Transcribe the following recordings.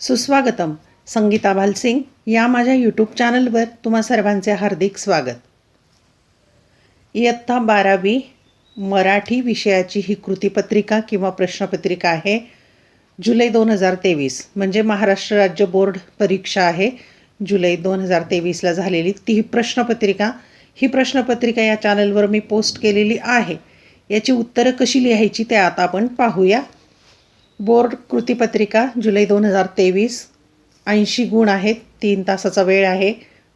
सुस्वागतम. संगीता भालसिंग या माझ्या यूट्यूब चॅनलवर तुम्हा सर्वांचे हार्दिक स्वागत. इयत्ता बारावी मराठी विषयाची ही कृतीपत्रिका किंवा प्रश्नपत्रिका आहे. जुलै दोन हजार तेवीस म्हणजे महाराष्ट्र राज्य बोर्ड परीक्षा आहे. जुलै दोन हजार तेवीसला झालेली ती ही प्रश्नपत्रिका. ही प्रश्नपत्रिका या चॅनलवर मी पोस्ट केलेली आहे. याची उत्तरं कशी लिहायची ते आता आपण पाहूया. बोर्ड कृतीपत्रिका जुलै दोन हजार तेवीस. ऐंशी गुण आहेत तीन तासाचा वेळ आहे.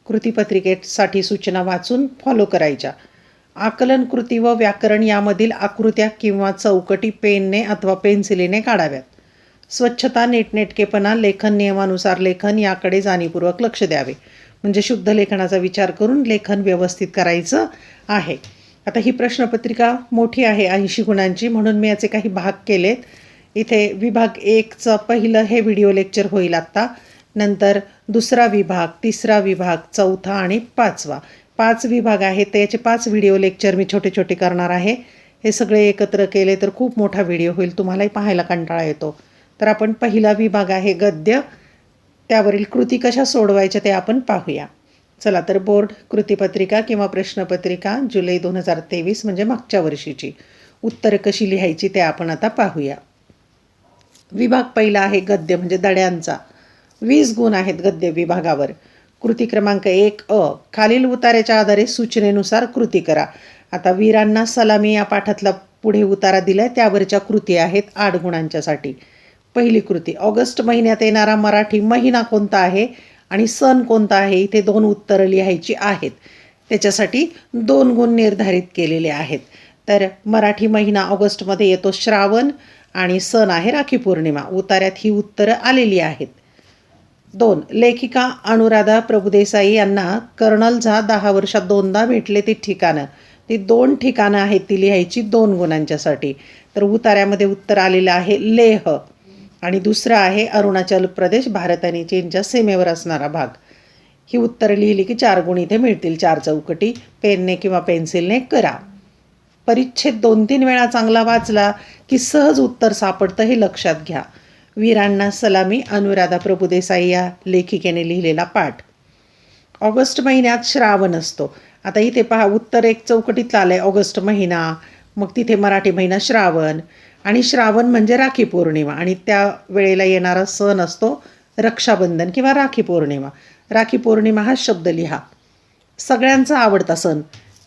कृतीपत्रिकेसाठी सूचना वाचून फॉलो करायच्या. आकलन कृती व व्याकरण यामधील आकृत्या किंवा चौकटी पेनने अथवा पेन्सिलीने काढाव्यात. स्वच्छता नीटनेटकेपणा लेखन नियमानुसार लेखन याकडे जाणीवपूर्वक लक्ष द्यावे. म्हणजे शुद्ध लेखनाचा विचार करून लेखन व्यवस्थित करायचं आहे. आता ही प्रश्नपत्रिका मोठी आहे ऐंशी गुणांची. म्हणून मी याचे काही भाग केलेत. इथे विभाग एकचं पहिलं हे व्हिडिओ लेक्चर होईल आत्ता. नंतर दुसरा विभाग तिसरा विभाग चौथा आणि पाचवा. पाच विभाग आहेत त्याचे पाच व्हिडिओ लेक्चर मी छोटे छोटे करणार आहे. हे सगळे एकत्र केले तर खूप मोठा व्हिडिओ होईल तुम्हालाही पाहायला कंटाळा येतो. तर आपण पहिला विभाग आहे गद्य. त्यावरील कृती कशा सोडवायच्या ते आपण पाहूया. चला तर बोर्ड कृतीपत्रिका किंवा प्रश्नपत्रिका जुलै दोन हजार तेवीस म्हणजे मागच्या वर्षीची. उत्तरं कशी लिहायची ते आपण आता पाहूया. विभाग पहिला आहे गद्य म्हणजे दड्यांचा. वीस गुण आहेत गद्य विभागावर. कृती क्रमांक एक अ. खालील उताऱ्याच्या आधारे सूचनेनुसार कृती करा. आता वीरांना सलामी या पाठातला पुढे उतारा दिलाय त्यावरच्या कृती आहेत आठ गुणांच्यासाठी. पहिली कृती ऑगस्ट महिन्यात येणारा मराठी महिना कोणता आहे आणि सण कोणता आहे? इथे दोन उत्तरं लिहायची आहेत. त्याच्यासाठी दोन गुण निर्धारित केलेले आहेत. तर मराठी महिना ऑगस्टमध्ये येतो श्रावण आणि सण आहे राखी पौर्णिमा. उतार्यात ही उत्तरं आलेली आहेत. दोन लेखिका अनुराधा प्रभुदेसाई यांना कर्नल झा दहा वर्षात दोनदा भेटले ती ठिकाणं. ती दोन ठिकाणं आहेत ती लिहायची दोन गुणांच्यासाठी. तर उतार्यामध्ये उत्तर आलेलं आहे लेह आणि दुसरं आहे अरुणाचल प्रदेश भारत आणि चीनच्या सीमेवर असणारा भाग. ही उत्तरं लिहिली की चार गुण इथे मिळतील. चार चौकटी पेनने किंवा पेन्सिलने करा. परिच्छेद दोन तीन वेळा चांगला वाचला की सहज उत्तर सापडतं हे लक्षात घ्या. वीरांना सलामी अनुराधा प्रभुदेसाई या लेखिकेने लिहिलेला पाठ. ऑगस्ट महिन्यात श्रावण असतो. आता इथे पहा उत्तर एक चौकटीत आलं आहे ऑगस्ट महिना. मग तिथे मराठी महिना श्रावण. आणि श्रावण म्हणजे राखी पौर्णिमा. आणि त्या वेळेला येणारा सण असतो रक्षाबंधन किंवा राखी पौर्णिमा. राखी पौर्णिमा हा शब्द लिहा. सगळ्यांचा आवडता सण.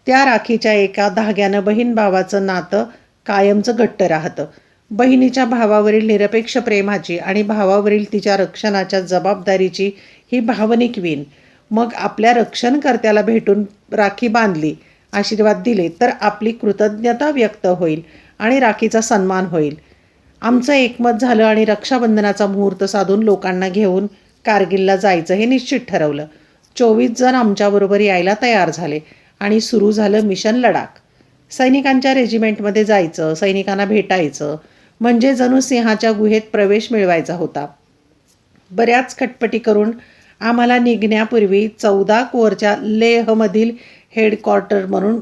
त्या राखीच्या एका धाग्यानं बहीण भावाचं नातं कायमचं घट्ट राहतं. बहिणीच्या भावावरील निरपेक्ष प्रेमाची आणि भावावरील तिच्या रक्षणाच्या जबाबदारीची ही भावनिक वीण. मग आपल्या रक्षणकर्त्याला भेटून राखी बांधली आशीर्वाद दिले तर आपली कृतज्ञता व्यक्त होईल आणि राखीचा सन्मान होईल. आमचं एकमत झालं आणि रक्षाबंधनाचा मुहूर्त साधून लोकांना घेऊन कारगिलला जायचं हे निश्चित ठरवलं. चोवीस जण आमच्याबरोबर यायला तयार झाले. आणि सुरू झालं मिशन लडाख. सैनिकांच्या रेजिमेंटमध्ये जायचं सैनिकांना भेटायचं म्हणजे जणू सिंहाच्या गुहेत प्रवेश मिळवायचा होता. बऱ्याच खटपटी करून आम्हाला निघण्यापूर्वी चौदा कोअरच्या लेहमधील हेडक्वार्टर म्हणून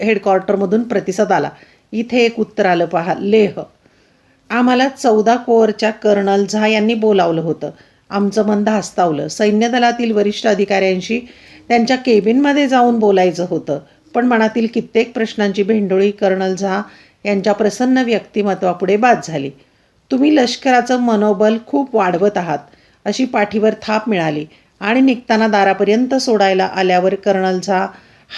हेडक्वार्टरमधून प्रतिसाद आला. इथे एक उत्तर आलं पहा लेह. आम्हाला चौदा कोअरच्या कर्नल झा यांनी बोलावलं होतं. आमचं मन धास्तावलं. सैन्य दलातील वरिष्ठ अधिकाऱ्यांशी त्यांच्या केबिनमध्ये जाऊन बोलायचं होतं. पण मनातील कित्येक प्रश्नांची भेंडोळी कर्नल झा यांच्या प्रसन्न व्यक्तिमत्वापुढे बाद झाली. तुम्ही लष्कराचं मनोबल खूप वाढवत आहात अशी पाठीवर थाप मिळाली आणि निघताना दारापर्यंत सोडायला आल्यावर कर्नल झा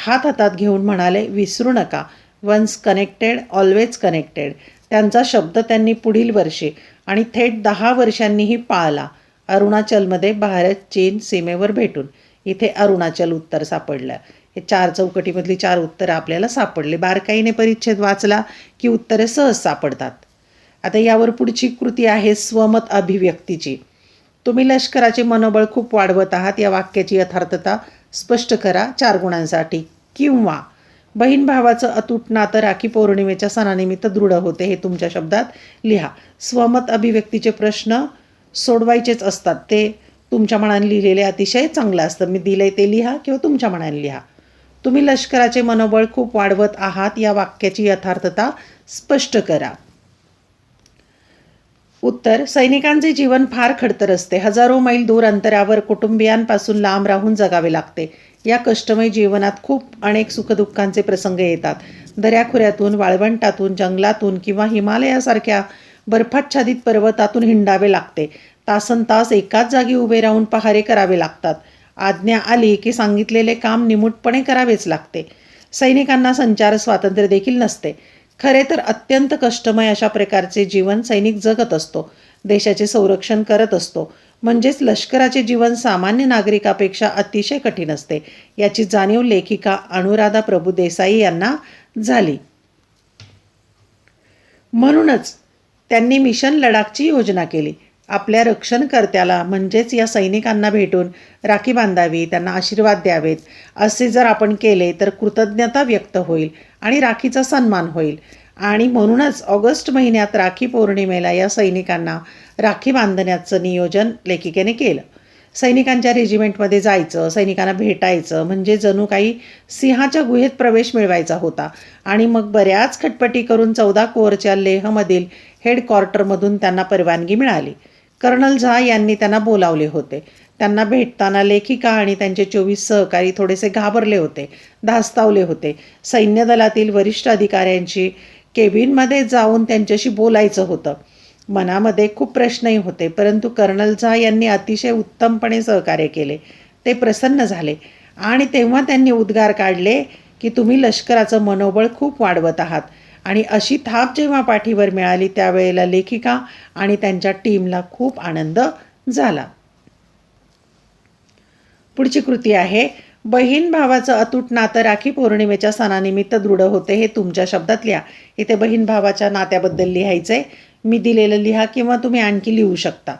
हात हातात घेऊन म्हणाले विसरू नका. Once connected always connected. त्यांचा शब्द त्यांनी पुढील वर्षी आणि थेट दहा वर्षांनीही पाळला अरुणाचलमध्ये भारत चीन सीमेवर भेटून. इथे अरुणाचल उत्तर सापडलं. हे चार चौकटीमधली चार उत्तरं आपल्याला सापडले. बारकाईने परिच्छेद वाचला की उत्तरे सहज सापडतात. आता यावर पुढची कृती आहे स्वमत अभिव्यक्तीची. तुम्ही लष्कराचे मनोबळ खूप वाढवत आहात. या वाक्याची यथार्थता स्पष्ट करा. चार गुणांसाठी. किंवा बहीण भावाचं अतूट नातं राखी पौर्णिमेच्या सणानिमित्त दृढ होते हे तुमच्या शब्दात लिहा. स्वमत अभिव्यक्तीचे प्रश्न सोडवायचेच असतात. ते तुमच्या मनाने लिहिलेले अतिशय चांगलं असतं. मी दिलंय ते लिहा किंवा तुमच्या मनाने लिहा. तुम्ही लष्कराचे मनोबळ खूप वाढवत आहात या वाक्याची यथार्थता स्पष्ट करा. उत्तर सैनिकांचे जीवन फार खडतर असते. हजारो मैल दूर अंतरावर कुटुंबियांपासून लांब राहून जगावे लागते. या कष्टमय जीवनात खूप अनेक सुखदुःखांचे प्रसंग येतात. दऱ्याखोऱ्यातून वाळवंटातून जंगलातून किंवा हिमालयासारख्या बर्फाच्छादित पर्वतातून हिंडावे लागते. तासन तास एकाच जागी उभे राहून पहारे करावे लागतात. आज्ञा आली की सांगितलेले काम निमूटपणे करावेच लागते. सैनिकांना संचार स्वातंत्र्य देखील नसते. खरे तर अत्यंत कष्टमय अशा प्रकारचे जीवन सैनिक जगत असतो. देशाचे संरक्षण करत असतो. म्हणजेच लष्कराचे जीवन सामान्य नागरिकापेक्षा अतिशय कठीण असते. याची जाणीव लेखिका अनुराधा प्रभू देसाई यांना झाली. म्हणूनच त्यांनी मिशन लडाखची योजना केली. आपल्या रक्षणकर्त्याला म्हणजेच या सैनिकांना भेटून राखी बांधावी त्यांना आशीर्वाद द्यावेत. असे जर आपण केले तर कृतज्ञता व्यक्त होईल आणि राखीचा सन्मान होईल. आणि म्हणूनच ऑगस्ट महिन्यात राखी पौर्णिमेला या सैनिकांना राखी बांधण्याचं नियोजन लेखिकेने केलं. सैनिकांच्या रेजिमेंटमध्ये जायचं सैनिकांना भेटायचं म्हणजे जणू काही सिंहाच्या गुहेत प्रवेश मिळवायचा होता. आणि मग बऱ्याच खटपटी करून चौदा कोरच्या लेहमधील हेडक्वार्टरमधून त्यांना परवानगी मिळाली. कर्नल झा यांनी त्यांना बोलावले होते. त्यांना भेटताना लेखिका आणि त्यांचे चोवीस सहकारी थोडेसे घाबरले होते धास्तावले होते. सैन्य दलातील वरिष्ठ अधिकाऱ्यांची केबिनमध्ये जाऊन त्यांच्याशी बोलायचं होतं. मनामध्ये खूप प्रश्नही होते परंतु कर्नल झा यांनी अतिशय उत्तमपणे सहकार्य केले. ते प्रसन्न झाले आणि तेव्हा त्यांनी उद्गार काढले की तुम्ही लष्कराचं मनोबळ खूप वाढवत आहात. आणि अशी थाप जेव्हा पाठीवर मिळाली त्यावेळेला लेखिका आणि त्यांच्या टीमला खूप आनंद झाला. पुढची कृती आहे बहीण भावाचं अतूट नातं राखी पौर्णिमेच्या सणानिमित्त दृढ होते हे तुमच्या शब्दात लिहा. इथे बहीण भावाच्या नात्याबद्दल लिहायचंय मी दिलेलं लिहा किंवा तुम्ही आणखी लिहू शकता.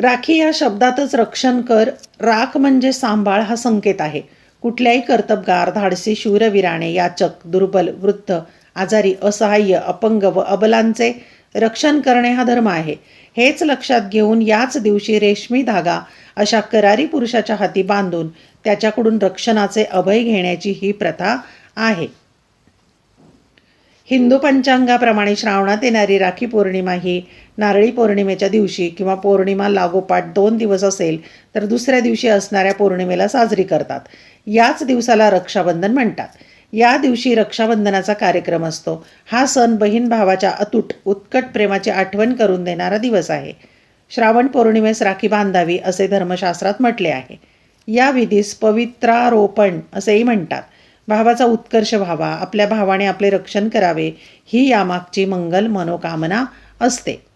राखी या शब्दातच रक्षण कर. राख म्हणजे सांभाळ हा संकेत आहे. कुठल्याही कर्तबगार धाडसी शूरवीराने याचक दुर्बल वृद्ध आजारी असहाय्य अपंग व अबलांचे रक्षण करणे हा धर्म आहे. हेच लक्षात घेऊन याच दिवशी रेशमी धागा अशा करारी पुरुषाच्या हाती बांधून त्याच्याकडून रक्षणाचे अभय घेण्याची ही प्रथा आहे. हिंदू पंचांगाप्रमाणे श्रावणात येणारी राखी पौर्णिमा ही नारळी पौर्णिमेच्या दिवशी किंवा पौर्णिमा लागोपाठ दोन दिवस असेल तर दुसऱ्या दिवशी असणाऱ्या पौर्णिमेला साजरी करतात. याच दिवसाला रक्षाबंधन म्हणतात. या दिवशी रक्षाबंधनाचा कार्यक्रम असतो. हा सण बहीण भावाच्या अतूट उत्कट प्रेमाची आठवण करून देणारा दिवस आहे. श्रावण पौर्णिमेस राखी बांधावी असे धर्मशास्त्रात म्हटले आहे. या विधीस पवित्रारोपण असेही म्हणतात. भावाचा उत्कर्ष व्हावा आपल्या भावाने आपले रक्षण करावे ही यामागची मंगल मनोकामना असते.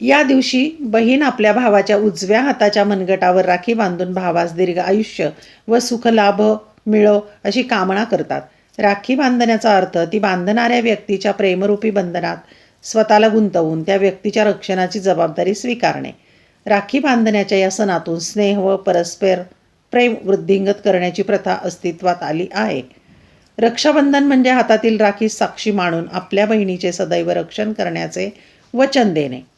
या दिवशी बहीण आपल्या भावाच्या उजव्या हाताच्या मनगटावर राखी बांधून भावास दीर्घ आयुष्य व सुखलाभ मिळो अशी कामना करतात. राखी बांधण्याचा अर्थ ती बांधणाऱ्या व्यक्तीच्या प्रेमरूपी बंधनात स्वतःला गुंतवून त्या व्यक्तीच्या रक्षणाची जबाबदारी स्वीकारणे. राखी बांधण्याच्या या सणातून स्नेह व परस्पर प्रेम वृद्धिंगत करण्याची प्रथा अस्तित्वात आली आहे. रक्षाबंधन म्हणजे हातातील राखी साक्षी मानून आपल्या बहिणीचे सदैव रक्षण करण्याचे वचन देणे.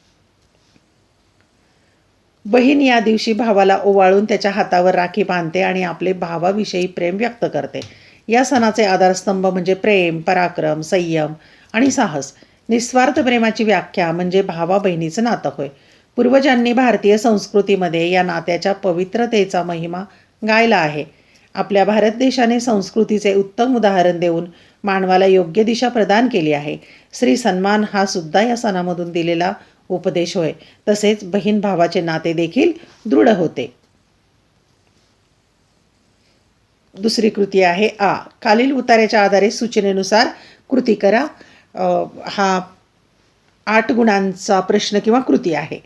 बहीण या दिवशी भावाला ओवाळून त्याच्या हातावर राखी बांधते आणि आपले भावाविषयी प्रेम व्यक्त करते. या सणाचे आधारस्तंभ म्हणजे प्रेम पराक्रम संयम आणि साहस. निस्वार्थ प्रेमाची व्याख्या म्हणजे भावा बहिणीचं नातं होय. पूर्वजांनी भारतीय संस्कृतीमध्ये या नात्याच्या पवित्रतेचा महिमा गायला आहे. आपल्या भारत देशाने संस्कृतीचे उत्तम उदाहरण देऊन मानवाला योग्य दिशा प्रदान केली आहे. श्री सन्मान हा सुद्धा या सणामधून दिलेला उपदेश होय. तसेच बहीण भावाचे नाते देखील दृढ होते. दुसरी कृती आहे आ. खालील उतार्याच्या आधारे सूचनेनुसार कृती करा. हा आठ गुणांचा प्रश्न किंवा कृती आहे.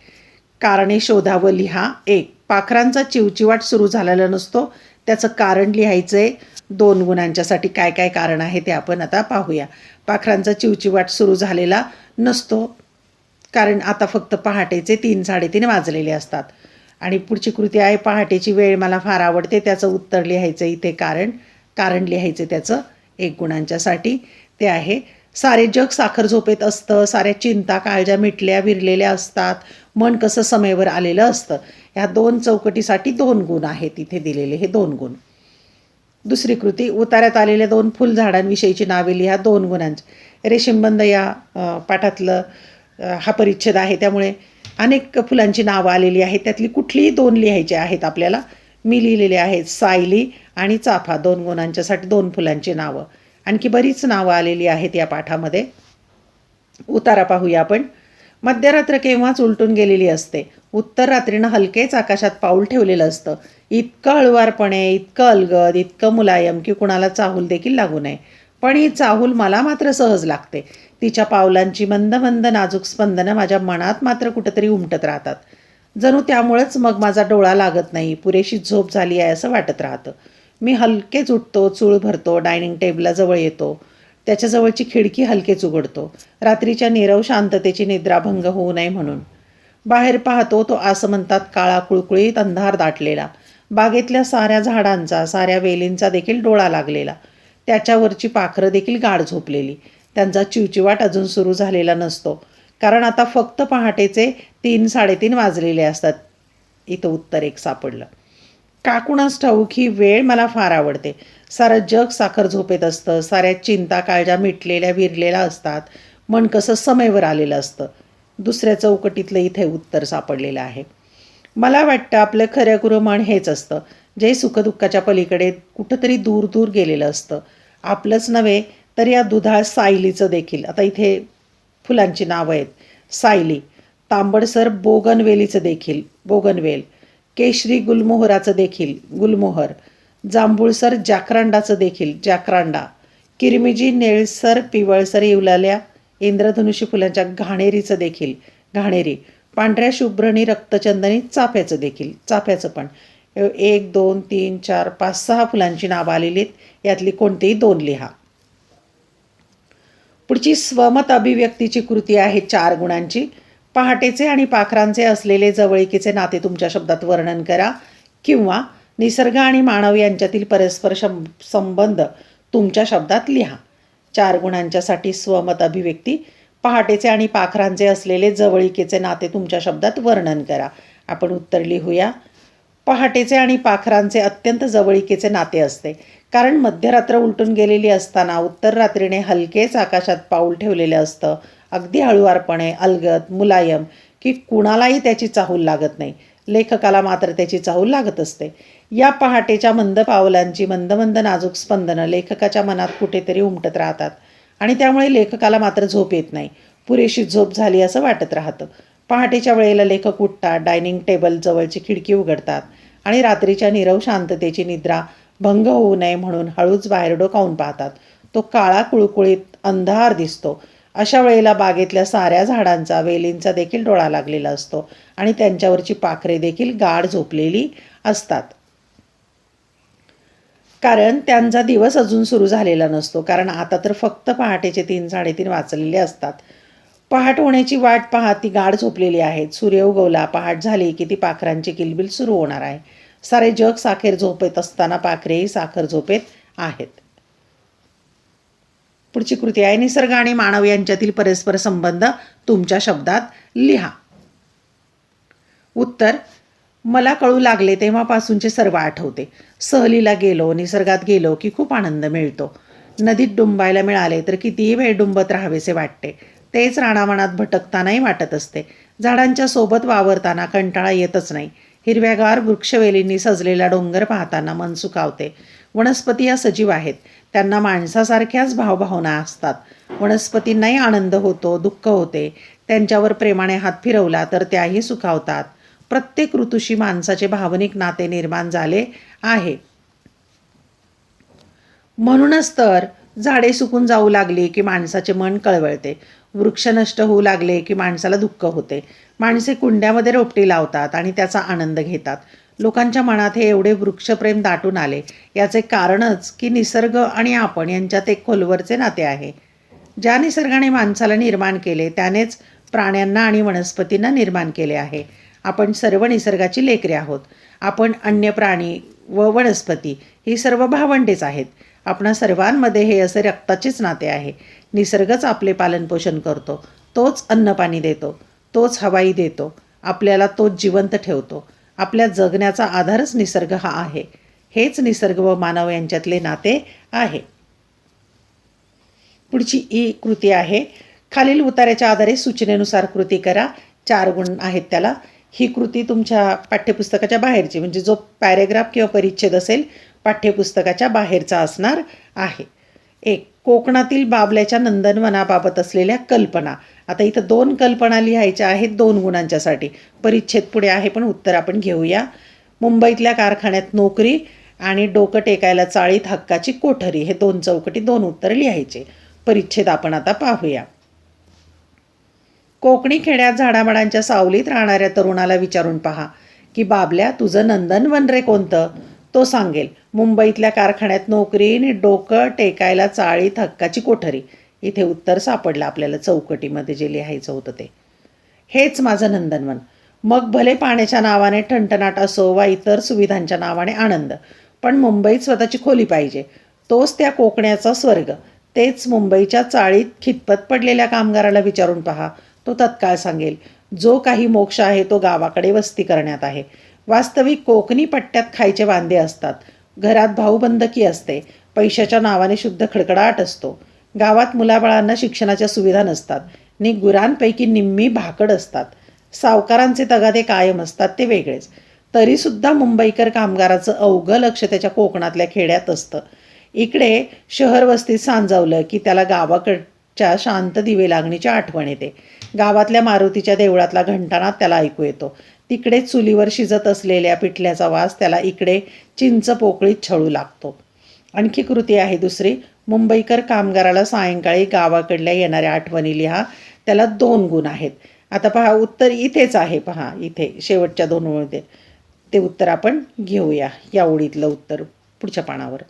कारणे शोधा व लिहा. एक पाखरांचा चिवचिवाट सुरू झालेला नसतो. त्याचं कारण लिहायचं. आहे दोन गुणांच्यासाठी काय काय कारण आहे ते आपण आता पाहूया. पाखरांचा चिवचिवाट सुरू झालेला नसतो. कारण आता फक्त पहाटेचे तीन साडेतीन वाजलेले असतात. आणि पुढची कृती आहे पहाटेची वेळ मला फार आवडते त्याचं उत्तर लिहायचं इथे कारण कारण लिहायचं त्याचं एक गुणांच्यासाठी ते आहे. सारे जग साखर झोपेत असतं साऱ्या चिंता काळज्या मिटल्या विरलेल्या असतात मन कसं समेवर आलेलं असतं. ह्या दोन चौकटीसाठी दोन गुण आहेत इथे दिलेले हे दोन गुण. दुसरी कृती उतार्यात आलेल्या दोन फुलझाडांविषयीची नावे लिहा दोन गुणांची. रेशीमबंद या पाठातलं हा परिच्छेद आहे. त्यामुळे अनेक फुलांची नावं आलेली आहेत. त्यातली कुठलीही दोन लिहायची आहेत आपल्याला. मी लिहिलेले आहेत सायली आणि चाफा. दोन गुणांच्यासाठी दोन फुलांची नावं. आणखी बरीच नावं आलेली आहेत या पाठामध्ये. उतारा पाहूया आपण. मध्यरात्र केव्हाच उलटून गेलेली असते. उत्तर रात्रीनं हलकेच आकाशात पाऊल ठेवलेलं असतं. इतकं हळवारपणे इतकं अलगद इतकं मुलायम की कुणाला चाहूल देखील लागू नये. पण ही चाहूल मला मात्र सहज लागते. तिच्या पावलांची मंद मंद नाजूक स्पंदनं माझ्या मनात मात्र कुठंतरी उमटत राहतात. जणू त्यामुळेच मग माझा डोळा लागत नाही पुरेशी झोप झाली आहे असं वाटत राहतं. मी हलकेच उठतो चूळ भरतो डायनिंग टेबला जवळ येतो. त्याच्याजवळची खिडकी हलकेच उघडतो. रात्रीच्या नीरव शांततेची निद्राभंग होऊ नये म्हणून. बाहेर पाहतो तो असं म्हणतात काळा कुळकुळीत अंधार दाटलेला. बागेतल्या साऱ्या झाडांचा साऱ्या वेलींचा देखील डोळा लागलेला. त्याच्यावरची पाखरं देखील गाढ झोपलेली. त्यांचा चिवचिवाट अजून सुरू झालेला नसतो. कारण आता फक्त पहाटेचे तीन साडेतीन वाजलेले असतात. इथं उत्तर एक सापडलं. काकुणास ठाऊक ही वेळ मला फार आवडते. सारं जग साखर झोपेत असतं. साऱ्या चिंता काळजा मिटलेल्या विरलेल्या असतात. मन कसं समयवर आलेलं असतं. दुसऱ्या चौकटीतलं इथे उत्तर सापडलेलं आहे. मला वाटतं आपलं खऱ्या गुरु मन हेच असतं. जे सुखदुःखाच्या पलीकडे कुठंतरी दूर दूर गेलेलं असतं. आपलंच नव्हे तर या दुधाळ सायलीचं देखील. आता इथे फुलांची नावं आहेत. सायली तांबडसर बोगनवेलीचं देखील बोगनवेल. केशरी गुलमोहराचं देखील गुलमोहर. जांभूळसर जाकरांडाचं देखील जाकरांडा. किरमिजी नेळसर पिवळसर येवलाल्या इंद्रधनुषी फुलांच्या घाणेरीचं देखील घाणेरी. पांढऱ्या शुभ्रणी रक्तचंदनी चाफ्याचं देखील चाफ्याचं पण. एक दोन तीन चार पाच सहा फुलांची नावं आलेली आहेत. यातली कोणतीही दोन लिहा. पुढची स्वमत अभिव्यक्तीची कृती आहे चार गुणांची. पहाटेचे आणि पाखरांचे असलेले जवळकीचे नाते तुमच्या शब्दात वर्णन करा. किंवा निसर्ग आणि मानव यांच्यातील परस्पर शं संबंध तुमच्या शब्दात लिहा. चार गुणांच्यासाठी स्वमत अभिव्यक्ती पहाटेचे आणि पाखरांचे असलेले जवळकीचे नाते तुमच्या शब्दात वर्णन करा. आपण उत्तर लिहूया. पहाटेचे आणि पाखरांचे अत्यंत जवळीकीचे नाते असते. कारण मध्यरात्र उलटून गेलेली असताना उत्तर रात्रीने हलकेच आकाशात पाऊल ठेवलेलं असतं. अगदी हळुवारपणे अलगत मुलायम की कुणालाही त्याची चाहूल लागत नाही. लेखकाला मात्र त्याची चाहूल लागत असते. या पहाटेच्या मंद पावलांची मंद मंद नाजूक स्पंदनं लेखकाच्या मनात कुठेतरी उमटत राहतात. आणि त्यामुळे लेखकाला मात्र झोप येत नाही. पुरेशी झोप झाली असं वाटत राहतं. पहाटेच्या वेळेला लेखक उठतात डायनिंग टेबल जवळची खिडकी उघडतात आणि रात्रीच्या निरव शांततेची निद्रा भंग होऊ नये म्हणून हळूच बाहेर डोकावून पाहतात. तो काळा कुळकुळीत अंधार दिसतो. अशा वेळेला बागेतल्या साऱ्या झाडांचा वेलींचा देखील डोळा लागलेला असतो आणि त्यांच्यावरची पाखरे देखील गाढ झोपलेली असतात. कारण त्यांचा दिवस अजून सुरू झालेला नसतो. कारण आता तर फक्त पहाटेचे तीन साडेतीन वाचलेले असतात. पहाट होण्याची वाट पाहत ती गाढ झोपलेली आहेत. सूर्य उगवला पहाट झाली की ती पाखरांची किलबिल सुरू होणार आहे. सारे जग साखर झोपेत असताना पाखरेही साखर झोपेत आहेत. पुढची कृती आहे. निसर्ग आणि मानव यांच्यातील परस्पर संबंध तुमच्या शब्दात लिहा. उत्तर मला कळू लागले तेव्हापासूनचे सर्व आठवते. सहलीला गेलो निसर्गात गेलो की खूप आनंद मिळतो. नदीत डुंबायला मिळाले तर कितीही वेळ डुंबत राहावेसे वाटते. तेच राणावनात भटकतानाही वाटत असते. झाडांच्या सोबत वावरताना कंटाळा येतच नाही. हिरव्यागार वृक्षवेलींनी सजलेला डोंगर पाहताना मन सुखावते. वनस्पती या सजीव आहेत. त्यांना माणसासारख्याच भावभावना असतात. वनस्पतींनाही आनंद होतो दुःख होते. त्यांच्यावर प्रेमाने हात फिरवला तर त्याही सुखावतात. प्रत्येक ऋतूशी माणसाचे भावनिक नाते निर्माण झाले आहे. म्हणूनच तर झाडे सुकून जाऊ लागली की माणसाचे मन कळवळते. वृक्ष नष्ट होऊ लागले की माणसाला दुःख होते. माणसे कुंड्यामध्ये रोपटी लावतात आणि त्याचा आनंद घेतात. लोकांच्या मनात हे एवढे वृक्षप्रेम दाटून आले. याचे कारणच की निसर्ग आणि आपण यांच्यात एक खोलवरचे नाते आहे. ज्या निसर्गाने माणसाला निर्माण केले त्यानेच प्राण्यांना आणि वनस्पतींना निर्माण केले आहे. आपण सर्व निसर्गाची लेकरे आहोत. आपण अन्य प्राणी व वनस्पती ही सर्व भावंडेच आहेत. आपणा सर्वांमध्ये हे असे रक्ताचेच नाते आहे. निसर्गच आपले पालनपोषण करतो. तोच अन्नपाणी देतो. तोच हवाई देतो. आपल्याला तोच जिवंत ठेवतो. आपल्या जगण्याचा आधारच निसर्ग हा आहे. हेच निसर्ग व मानव यांच्यातले नाते आहे. पुढची ई कृती आहे. खालील उतार्याच्या आधारे सूचनेनुसार कृती करा. चार गुण आहेत त्याला. ही कृती तुमच्या पाठ्यपुस्तकाच्या बाहेरची म्हणजे जो पॅरेग्राफ किंवा परिच्छेद असेल पाठ्यपुस्तकाच्या बाहेरचा असणार आहे. एक कोकणातील बाबल्याच्या नंदनवनाबाबत असलेल्या कल्पना. आता इथं दोन कल्पना लिहायच्या आहेत दोन गुणांच्यासाठी. परिच्छेद पुढे आहे पण उत्तर आपण घेऊया. मुंबईतल्या कारखान्यात नोकरी आणि डोकं टेकायला चाळीत हक्काची कोठरी हे दोन चौकटी दोन उत्तर लिहायचे. परिच्छेद आपण आता पाहूया. कोकणी खेड्यात झाडामाडांच्या सावलीत राहणाऱ्या तरुणाला विचारून पहा की बाबल्या तुझं नंदनवन रे कोणतं? तो सांगेल मुंबईतल्या कारखान्यात नोकरी डोकं टेकायला चाळीत हक्काची कोठरी. इथे उत्तर सापडलं आपल्याला चौकटीमध्ये जे लिहायचं होतं ते. हेच माझं नंदनवन. मग भले पाण्याच्या नावाने ठणठणाट असो वा इतर सुविधांच्या नावाने आनंद पण मुंबईत स्वतःची खोली पाहिजे. तोच त्या कोकण्याचा स्वर्ग. तेच मुंबईच्या चाळीत खितपत पडलेल्या कामगाराला विचारून पहा. तो तत्काळ सांगेल जो काही मोक्ष आहे तो गावाकडे वस्ती करण्यात आहे. वास्तविक कोकणी पट्ट्यात खायचे वांदे असतात. घरात भाऊबंदकी असते. पैशाच्या नावाने शुद्ध खडखडाट असतो. गावात मुलाबाळांना शिक्षणाच्या सुविधा नसतात. नि गुरांपैकी निम्मी भाकड असतात. सावकारांचे तगादे कायम असतात ते वेगळेच. तरीसुद्धा मुंबईकर कामगाराचं अवघं लक्ष त्याच्या कोकणातल्या खेड्यात असतं. इकडे शहर वस्तीत सांजावलं की त्याला गावाकडच्या शांत दिवे लागणीची आठवण येते. गावातल्या मारुतीच्या देवळातला घंटानाद त्याला ऐकू येतो. तिकडे चुलीवर शिजत असलेल्या पिठल्याचा वास त्याला इकडे चिंच पोकळीत छळू लागतो. आणखी कृती आहे दुसरी. मुंबईकर कामगाराला सायंकाळी गावाकडल्या येणाऱ्या आठवणी लिहा. त्याला दोन गुण आहेत. आता पहा उत्तर इथेच आहे पहा इथे शेवटच्या दोन ओळीते ते उत्तर आपण घेऊया या ओळीतलं उत्तर पुढच्या पानावर.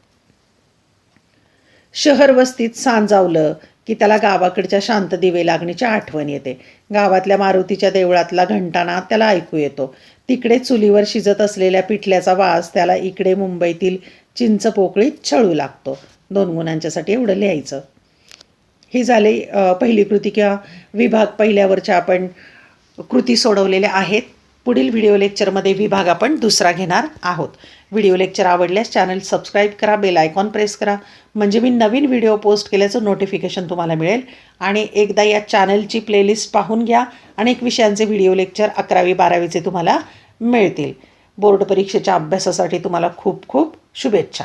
शहर वस्तीत सांजावलं की त्याला गावाकडच्या शांत दिवे लागणीच्या आठवण येते. गावातल्या मारुतीच्या देवळातला घंटाना त्याला ऐकू येतो. तिकडे चुलीवर शिजत असलेल्या पिठल्याचा वास त्याला इकडे मुंबईतील चिंच पोकळीत छळू लागतो. दोन गुणांच्यासाठी एवढं लिहायचं. हे झाले पहिली कृती किंवा विभाग पहिल्यावरच्या आपण कृती सोडवलेल्या आहेत. पुढील व्हिडिओ लेक्चरमध्ये विभाग आपण दुसरा घेणार आहोत. व्हिडिओ लेक्चर आवडल्यास चॅनल सबस्क्राईब करा बेल आयकॉन प्रेस करा. म्हणजे मी नवीन व्हिडिओ पोस्ट केल्याचं नोटिफिकेशन तुम्हाला मिळेल. आणि एकदा या चॅनलची प्लेलिस्ट पाहून घ्या अनेक विषयांचे व्हिडिओ लेक्चर अकरावी बारावीचे तुम्हाला मिळतील. बोर्ड परीक्षेच्या अभ्यासासाठी तुम्हाला खूप खूप शुभेच्छा.